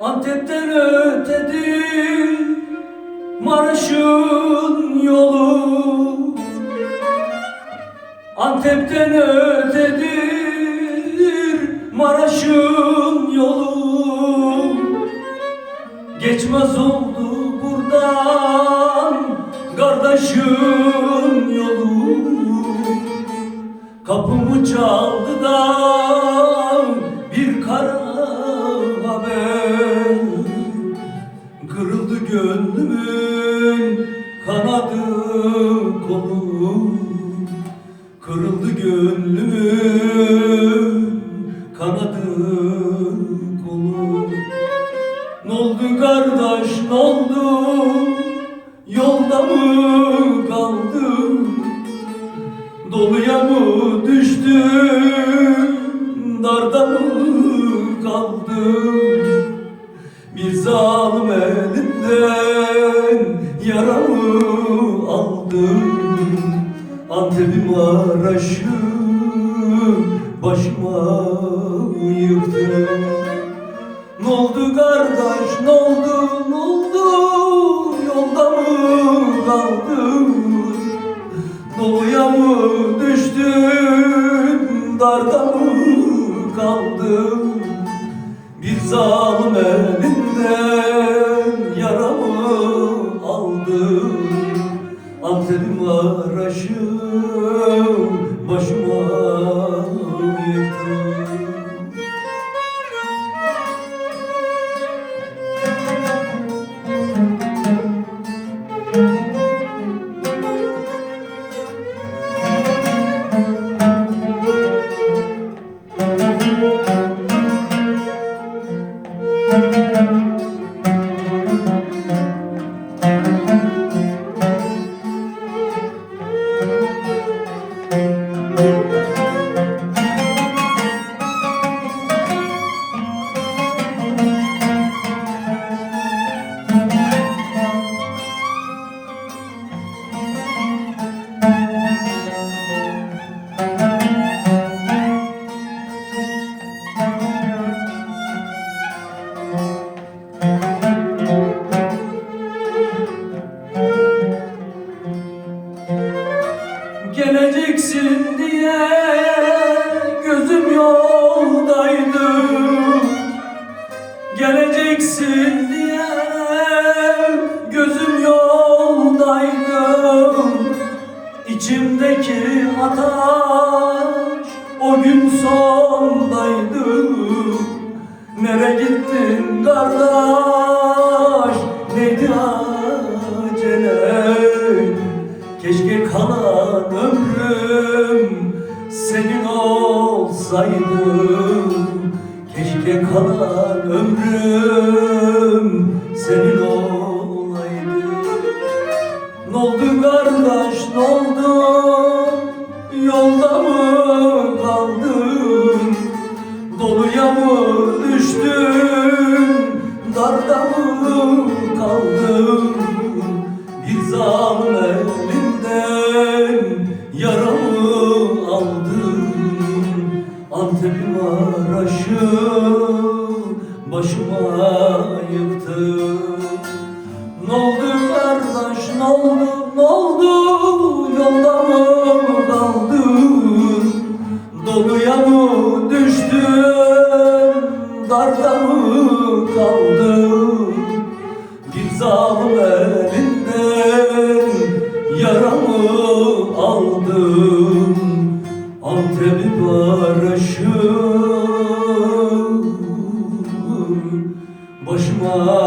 Antep'ten ötedir Maraş'ın yolu. Antep'ten ötedir Maraş'ın yolu. Geçmez oldu buradan Kardeşin yolu. Kapımı çaldı da Kırıldı gönlümün kanadı kolu Kırıldı gönlümün kanadı kolu Ne oldu kardeş ne oldu? Yolda mı kaldın? Doluya mı düştün? Darda mı kaldın? Bir zalim elinden Yaramı aldın Antep'im Maraş'ı Başıma yıktın ne oldu kardeş ne oldu ne oldu? Yolda mı kaldın? Doluya mı düştün? Darda mı kaldın? Bir zalim elinden yaramı aldın Antep'im Maraş'ım başıma Geleceksin diye gözüm yoldaydı. Geleceksin diye gözüm yoldaydı. İçimdeki ateş o gün sondaydı. Nere gittin kardeş ömrüm senin olsaydı Keşke kalan ömrüm senin olaydı Maraş'ı Başıma yıktın ne oldu kardeş ne oldu ne oldu? Yolda mı kaldın Doluya mı düştün? Darda mı barışı başıma